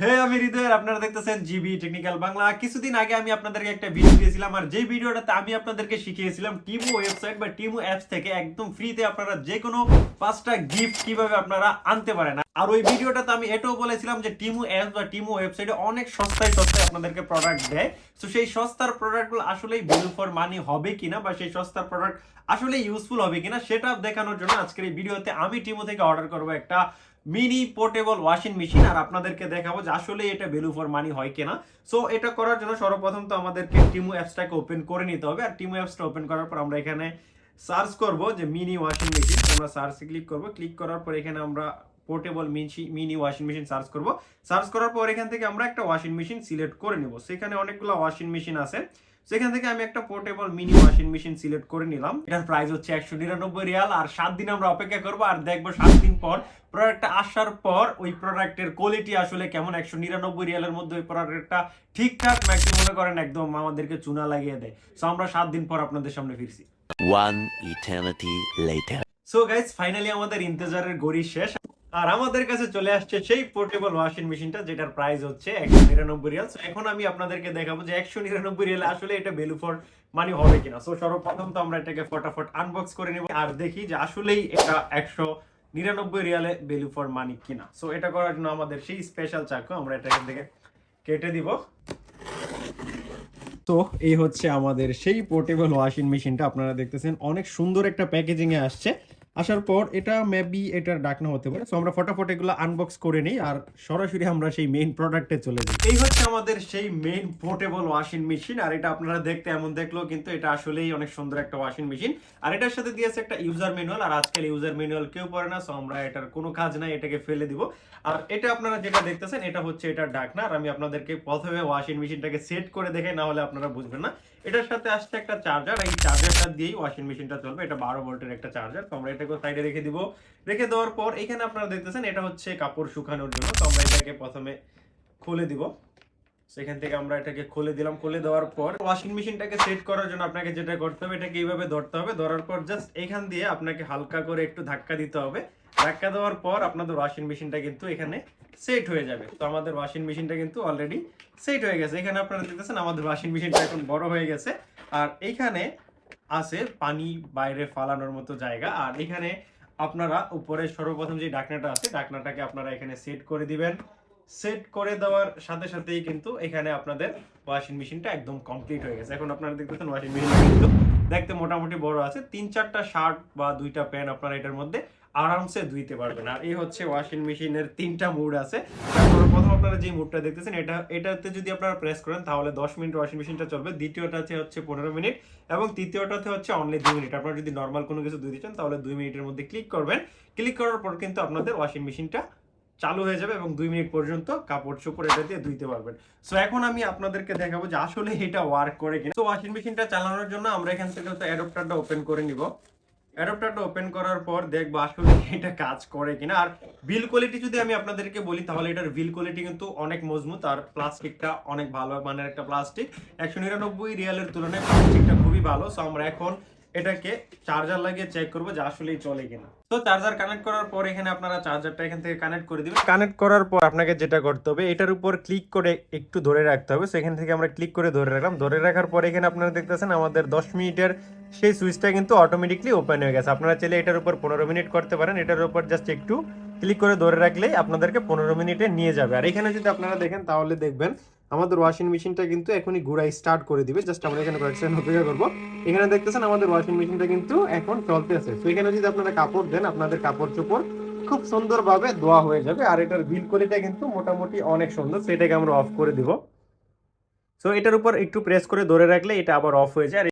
হে আমি হৃদয়ের আপনারা দেখতেছেন জিবি টেকনিক্যাল বাংলা। কিছুদিন আগে আমি আপনাদেরকে একটা ভিডিও দিয়েছিলাম, আর যে ভিডিওটাতে আমি আপনাদেরকে শিখিয়েছিলাম টিমু ওয়েবসাইট বা টিমু অ্যাপস থেকে একদম ফ্রিতে আপনারা যে কোনো পাঁচটা গিফট কীভাবে আপনারা আনতে পারেন। আর ওই ভিডিওটাতে আমি এটাও বলেছিলাম যে অ্যাপস বা টিমু ওয়েবসাইটে অনেক সস্তায় সস্তায় আপনাদেরকে প্রোডাক্ট দেয়। তো সেই সস্তার প্রোডাক্টগুলো আসলেই ভ্যালু ফর মানি হবে কিনা বা সেই সস্তার প্রোডাক্ট আসলে ইউজফুল হবে কিনা, সেটা দেখানোর জন্য আজকের এই ভিডিওতে আমি টিমু থেকে অর্ডার করব একটা মিনি পোর্টেবল ওয়াশিং মেশিন, আর আপনাদেরকে দেখাবো যে আসলে এটা ভ্যালু ফর মানি হয় কিনা। সো এটা করার জন্য সর্বপ্রথম তো আমাদেরকে টিমু অ্যাপসটাকে ওপেন করে নিতে হবে, আর টিমু অ্যাপসটা ওপেন করার পর আমরা এখানে সার্চ করব যে মিনি ওয়াশিং মেশিন আমরা সার্চে ক্লিক করব। ক্লিক করার পর এখানে আমরা portable mini washing machine search করব। সার্চ করার পর এখান থেকে আমরা একটা ওয়াশিং মেশিন সিলেক্ট করে নিব। সেখানে অনেকগুলো ওয়াশিং মেশিন আছে। সেখান থেকে আমি একটা portable mini washing machine select করে নিলাম। এটার প্রাইস হচ্ছে একশো নিরানব্বই রিয়াল। আর সাত দিন আমরা অপেক্ষা করব। আর দেখব সাত দিন পর প্রোডাক্টটা আসার পর ওই প্রোডাক্টের কোয়ালিটি আসলে কেমন। একশো নিরানব্বই রিয়ালের মধ্যে ওই প্রোডাক্টটা ঠিকঠাক নাকি মনে করেন একদম আমাদেরকে চুনা লাগিয়ে দেয়। সো আমরা সাত দিন পর আপনাদের সামনে ফিরছি। One eternity later. So guys finally আমাদের ইন্তজারের গড়ি শেষ। আর আমাদের কাছে চলে আসছে সেই পোর্টেবল ওয়াশিং মেশিনটা যেটার প্রাইস হচ্ছে একশো নিরানব্বই রিয়াল। এখন আমি আপনাদেরকে দেখাবো যে একশো নিরানব্বই রিয়াল আসলে এটা ভ্যালু ফর মানি হবে কিনা। সো সর্বপ্রথম তো আমরা এটাকে ফটাফট আনবক্স করে নিব আর দেখি যে আসলেই এটা একশো নিরানব্বই রিয়ালে ভ্যালু ফর মানি কিনা। সো এটা করার জন্য আমাদের সেই স্পেশাল চাকু, আমরা এটা এখান থেকে কেটে দিব। তো, এই হচ্ছে আমাদের সেই পোর্টেবল ওয়াশিং মেশিনটা আপনারা দেখতেছেন, অনেক সুন্দর একটা প্যাকেজিং এ আসছে। আসার পর এটা মেবি এটার ডাকনা হতে পারে। সো আমরা ফটাফট এগুলো আনবক্স করে নিই আর সরাসরি আমরা সেই মেইন প্রোডাক্টে চলে যাই। এই হচ্ছে আমাদের সেই মেইন পোর্টেবল ওয়াশিং মেশিন আর এটা আপনারা দেখতে এমন দেখলেও কিন্তু এটা আসলেই অনেক সুন্দর একটা ওয়াশিং মেশিন আর এটার সাথে দিয়েছে একটা ইউজার ম্যানুয়াল আর আজকাল ইউজার ম্যানুয়াল কেউ পড়ে না সো আমরা এটার কোনো কাজ নাই, এটাকে ফেলে দিব। আর এটা আপনারা যেটা দেখতেছেন, এটা হচ্ছে এটার ডাকনা আর আমি আপনাদেরকে প্রথমে ওয়াশিং মেশিনটাকে সেট করে দেখে, না হলে আপনারা বুঝবেন না। এটার সাথে আসছে একটা চার্জার এই চার্জারটা দিয়েই ওয়াশিং মেশিনটা চলবে। এটা বারো ভোল্টের একটা চার্জার তো আমরা এটাকে সাইডে রেখে দিব। রেখে দেওয়ার পর এখানে আপনারা দেখতেছেন, এটা হচ্ছে কাপড় শুকানোর জন্য। তো আমরা এটাকে প্রথমে খুলে দিব। সেখান থেকে আমরা এটাকে খুলে দিলাম। খুলে দেওয়ার পর ওয়াশিং মেশিনটাকে সেট করার জন্য আপনাকে যেটা করতে হবে, এটাকে এইভাবে ধরতে হবে। ধরার পর জাস্ট এখান দিয়ে আপনাকে হালকা করে একটু ধাক্কা দিতে হবে। ধাক্কা দেওয়ার পর আপনাদের ওয়াশিং মেশিনটা কিন্তু এখানে সেট হয়ে যাবে। তো আমাদের ওয়াশিং মেশিনটা কিন্তু অলরেডি সেট হয়ে গেছে। এখানে আপনারা দেখতেছেন, আমাদের ওয়াশিং মেশিনটা এখন বড় হয়ে গেছে। আর এইখানে আছে, পানি বাইরে ফালানোর মতো জায়গা। আর এখানে আপনারা উপরে সর্বপ্রথম যে ডাকনাটা আছে, ডাকনাটাকে আপনারা এখানে সেট করে দিবেন। সেট করে দেওয়ার সাথে সাথেই কিন্তু এখানে আপনাদের ওয়াশিং মেশিনটা একদম কমপ্লিট হয়ে গেছে। এখন আপনারা দেখতেছেন ওয়াশিং মেশিন কিন্তু দেখতে মোটামুটি বড় আছে। তিন চারটা শার্ট বা দুইটা প্যান্ট আপনারা এটার মধ্যে আরামসে ধুইতে পারবেন। আর এই হচ্ছে ওয়াশিং মেশিনের তিনটা মুড আছে। প্রথম আপনারা যে মুডটা দেখতেছেন, এটা, এটাতে যদি আপনারা প্রেস করেন, তাহলে দশ মিনিট ওয়াশিং মেশিনটা চলবে। দ্বিতীয়টাতে হচ্ছে পনেরো মিনিট এবং তৃতীয়টাতে হচ্ছে অনলি দুই মিনিট। আপনারা যদি নর্মাল কোনো কিছু ধুইতে চান, তাহলে দুই মিনিটের মধ্যে ক্লিক করবেন। ক্লিক করার পর কিন্তু আপনাদের ওয়াশিং মেশিনটা চালু হয়ে যাবে এবং দুই মিনিট পর্যন্ত কাপড় চোপড় এটা দিয়ে ধুইতে পারবেন। সো এখন আমি আপনাদেরকে দেখাবো যে আসলে এটা ওয়ার্ক করে কিনা। তো ওয়াশিং মেশিনটা চালানোর জন্য আমরা এখান থেকে হচ্ছে অ্যাডপ্টারটা ওপেন করে নিব। অ্যাডপ্টারটা ওপেন করার পর দেখব আসলে এটা কাজ করে কিনা। আর বিল কোয়ালিটি যদি আমি আপনাদেরকে বলি, তাহলে এটার বিল কোয়ালিটি কিন্তু অনেক মজবুত। আর প্লাস্টিকটা অনেক ভালো মানের একটা প্লাস্টিক একশো নিরানব্বই রিয়ালের তুলনায় প্লাস্টিকটা খুবই ভালো। সো আমরা এখন এটাকে চার্জার লাগিয়ে চেক করব যে আসলেই চলে কিনা। তো চার্জার কানেক্ট করার পর এখানে আপনারা চার্জারটা এখান থেকে কানেক্ট করে দিবেন। কানেক্ট করার পর আপনাকে যেটা করতে হবে, এটার উপর ক্লিক করে একটু ধরে রাখতে হবে। সেখান থেকে আমরা ক্লিক করে ধরে রাখলাম। ধরে রাখার পর এখানে আপনারা দেখতেছেন আমাদের দশ মিনিটের সেই সুইচটা কিন্তু অটোমেটিকলি ওপেন হয়ে গেছে। আপনারা চাইলে এটার উপর পনেরো মিনিট করতে পারেন। এটার উপর জাস্ট একটু ক্লিক করে ধরে রাখলেই আপনাদেরকে পনেরো মিনিটে নিয়ে যাবে। আর এখানে যদি আপনারা দেখেন, তাহলে দেখবেন আমাদের ওয়াশিং মেশিনটা কিন্তু এখনই ঘুরাই স্টার্ট করে দিবে। জাস্ট আমরা এখানে কয়েক সেকেন্ড অপেক্ষা করব। এখানে দেখতেছেন আমাদের ওয়াশিং মেশিনটা কিন্তু এখন চলতে আছে। তো এখানে যদি আপনারা কাপড় দেন, আপনাদের কাপড় চোপড় খুব সুন্দরভাবে ধোয়া হয়ে যাবে। আর এটার বিল কোয়ালিটা কিন্তু মোটামুটি অনেক সুন্দর। সেটাকে আমরা অফ করে দিব। সো এটার উপর একটু প্রেস করে ধরে রাখলে এটা আবার অফ হয়ে যায়।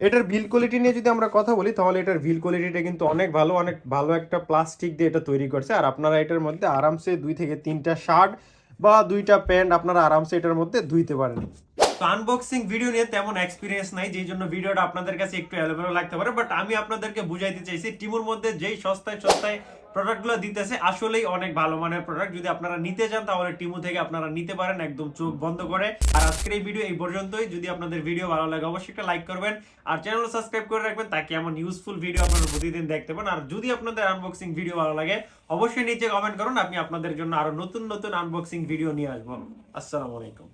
এটার বিল কোয়ালিটি নিয়ে যদি আমরা কথা বলি, তাহলে এটার বিল কোয়ালিটিটা কিন্তু অনেক ভালো। অনেক ভালো একটা প্লাস্টিক দিয়ে এটা তৈরি করছে। আর আপনারা এটার মধ্যে আরামসে দুই থেকে তিনটা শার্ট বা দুইটা প্যান্ট আপনারা আরামসে এটার মধ্যে ধুইতে পারেন। আনবক্সিং ভিডিও নিয়ে তেমন এক্সপিরিয়েন্স নাই, যেই জন্য ভিডিওটা আপনাদের কাছে একটু অ্যাভেলেবল লাগতে পারে বাট আমি আপনাদেরকে বুঝাইতে চাইছি, টিমুর মধ্যে যেই সস্তায় সস্তায় প্রোডাক্টগুলো দিতেছে, আসলেই অনেক ভালো মানের প্রোডাক্ট যদি আপনারা নিতে চান, তাহলে টিমু থেকে আপনারা নিতে পারেন, একদম চোখ বন্ধ করে। আর আজকের এই ভিডিও এই পর্যন্তই। যদি আপনাদের ভিডিও ভালো লাগে, অবশ্যই একটা লাইক করবেন। আর চ্যানেল সাবস্ক্রাইব করে রাখবেন, তাকে এমন ইউজফুল ভিডিও আপনারা প্রতিদিন দেখতে পান। আর যদি আপনাদের আনবক্সিং ভিডিও ভালো লাগে, অবশ্যই নিচে কমেন্ট করুন, আমি আপনাদের জন্য আরও নতুন নতুন আনবক্সিং ভিডিও নিয়ে আসব। আসসালামু আলাইকুম।